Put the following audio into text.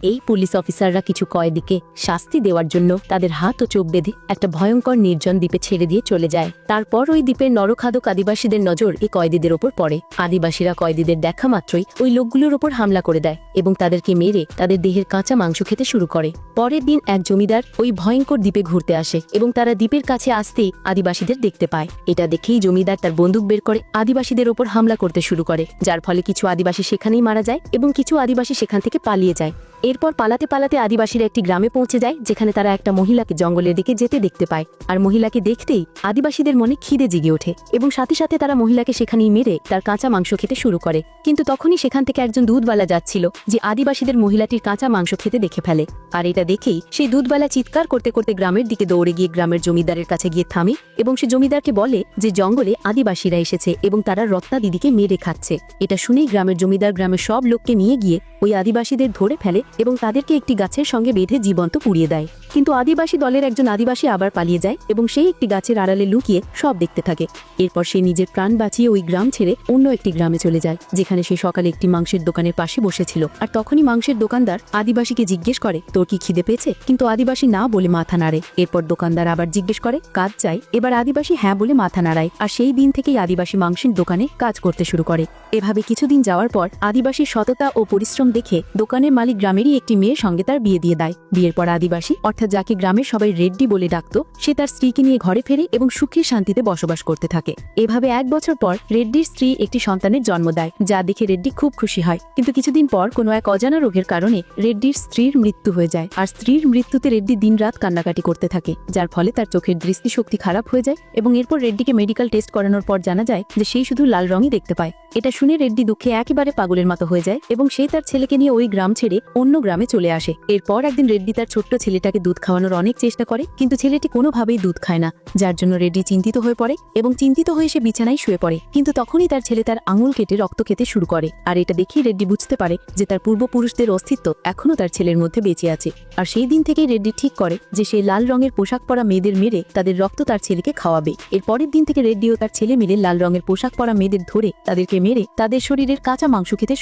এই পুলিশ অফিসাররা কিছু কয়েদিকে শাস্তি দেওয়ার জন্য তাদের হাত ও চোখ বেঁধে একটা ভয়ঙ্কর নির্জন দ্বীপে ছেড়ে দিয়ে চলে যায়। তারপর ওই দ্বীপের নরখাদক আদিবাসীদের নজর এই কয়েদিদের ওপর পড়ে। আদিবাসীরা কয়েদিদের দেখা মাত্রই ওই লোকগুলোর ওপর হামলা করে দেয় এবং তাদেরকে মেরে তাদের দেহের কাঁচা মাংস খেতে শুরু করে। পরের দিন এক জমিদার ওই ভয়ঙ্কর দ্বীপে ঘুরতে আসে এবং তারা দ্বীপের কাছে আসতেই আদিবাসীদের দেখতে পায়। এটা দেখেই জমিদার তার বন্দুক বের করে আদিবাসীদের ওপর হামলা করতে শুরু করে, যার ফলে কিছু আদিবাসী সেখানেই মারা যায় এবং কিছু আদিবাসী সেখান থেকে পালিয়ে যায়। এরপর পালাতে পালাতে আদিবাসীরা একটি গ্রামে পৌঁছে যায়, যেখানে তারা একটা মহিলাকে জঙ্গলের দিকে যেতে দেখতে পায়। আর মহিলাকে দেখতেই আদিবাসীদের মনে খিদে জেগে ওঠে এবং সাথে সাথে তারা মহিলাকে সেখানেই মেরে তার কাঁচা মাংস খেতে শুরু করে। কিন্তু তখনই সেখান থেকে একজন দুধবালা যাচ্ছিল, যে আদিবাসীদের মহিলাটির কাঁচা মাংস খেতে দেখে ফেলে। আর এটা দেখেই সেই দুধবালা চিৎকার করতে করতে গ্রামের দিকে দৌড়ে গিয়ে গ্রামের জমিদারের কাছে গিয়ে থামে এবং সে জমিদারকে বলে যে জঙ্গলে আদিবাসীরা এসেছে এবং তারা রত্না দিদিকে মেরে খাচ্ছে। এটা শুনেই গ্রামের জমিদার গ্রামের সব লোককে নিয়ে গিয়ে ওই আদিবাসীদের ধরে ফেলে এবং তাদেরকে একটি গাছের সঙ্গে বেঁধে জীবন্ত পুড়িয়ে দেয়। কিন্তু আদিবাসী দলের একজন আদিবাসী আবার পালিয়ে যায় এবং সেই একটি গাছের আড়ালে লুকিয়ে সব দেখতে থাকে। এরপর সে নিজের প্রাণ বাঁচিয়ে ওই গ্রাম ছেড়ে অন্য একটি গ্রামে চলে যায়, যেখানে সে সকালে একটি মাংসের দোকানের পাশে বসেছিল। আর তখনই মাংসের দোকানদার আদিবাসীকে জিজ্ঞেস করে, তোর কি খিদে পেয়েছে? কিন্তু আদিবাসী না বলে মাথা নাড়ে। এরপর দোকানদার আবার জিজ্ঞেস করে, কাজ চাই? এবার আদিবাসী হ্যাঁ বলে মাথা নাড়ায়। আর সেই দিন থেকেই আদিবাসী মাংসের দোকানে কাজ করতে শুরু করে। এভাবে কিছুদিন যাওয়ার পর আদিবাসীর সততা ও পরিশ্রম দেখে দোকানের মালিক গ্রামেরই একটি মেয়ের সঙ্গে তার বিয়ে দিয়ে দেয়। বিয়ের পর আদিবাসী অর্থাৎ যাকে গ্রামের সবাই রেড্ডি বলে ডাকত, সে তার স্ত্রীকে নিয়ে ঘরে ফেরে এবং সুখে শান্তিতে বসবাস করতে থাকে। এভাবে এক বছর পর রেড্ডির স্ত্রী একটি সন্তানের জন্ম দেয়, যা দেখে রেড্ডি খুব খুশি হয়। কিন্তু কিছুদিন পর কোনো এক অজানা রোগের কারণে রেড্ডির স্ত্রীর মৃত্যু হয়ে যায়। আর স্ত্রীর মৃত্যুতে রেড্ডি দিনরাত কান্নাকাটি করতে থাকে, যার ফলে তার চোখের দৃষ্টিশক্তি খারাপ হয়ে যায় এবং এরপর রেড্ডিকে মেডিকেল টেস্ট করানোর পর জানা যায় যে সেই শুধু লাল রঙই দেখতে পায়। এটা শুনে রেড্ডি দুঃখে একেবারে পাগলের মতো হয়ে যায় এবং সে তার ছেলেকে নিয়ে ওই গ্রাম ছেড়ে অন্য গ্রামে চলে আসে। এরপর একদিন রেড্ডি তার ছোট্ট ছেলেটাকে দুধ খাওয়ানোর অনেক চেষ্টা করে, কিন্তু ছেলেটি কোনোভাবেই দুধ খায় না, যার জন্য রেড্ডি চিন্তিত হয়ে পড়ে এবং চিন্তিত হয়ে সে বিছানায় শুয়ে পড়ে। কিন্তু তখনই তার ছেলে তার আঙুল কেটে রক্ত খেতে শুরু করে, আর এটা দেখেই রেড্ডি বুঝতে পারে যে তার পূর্বপুরুষদের অস্তিত্ব এখনও তার ছেলের মধ্যে বেঁচে আছে। আর সেই দিন থেকেই রেড্ডি ঠিক করে যে সে লাল রঙের পোশাক পরা মেয়েদের মেরে তাদের রক্ত তার ছেলেকে খাওয়াবে। এর পরের দিন থেকে রেড্ডি ও তার ছেলে মিলে লাল রঙের পোশাক পরা মেয়েদের ধরে তাদেরকে মেরে তাদের শরীরের কাঁচা মাংস খেতে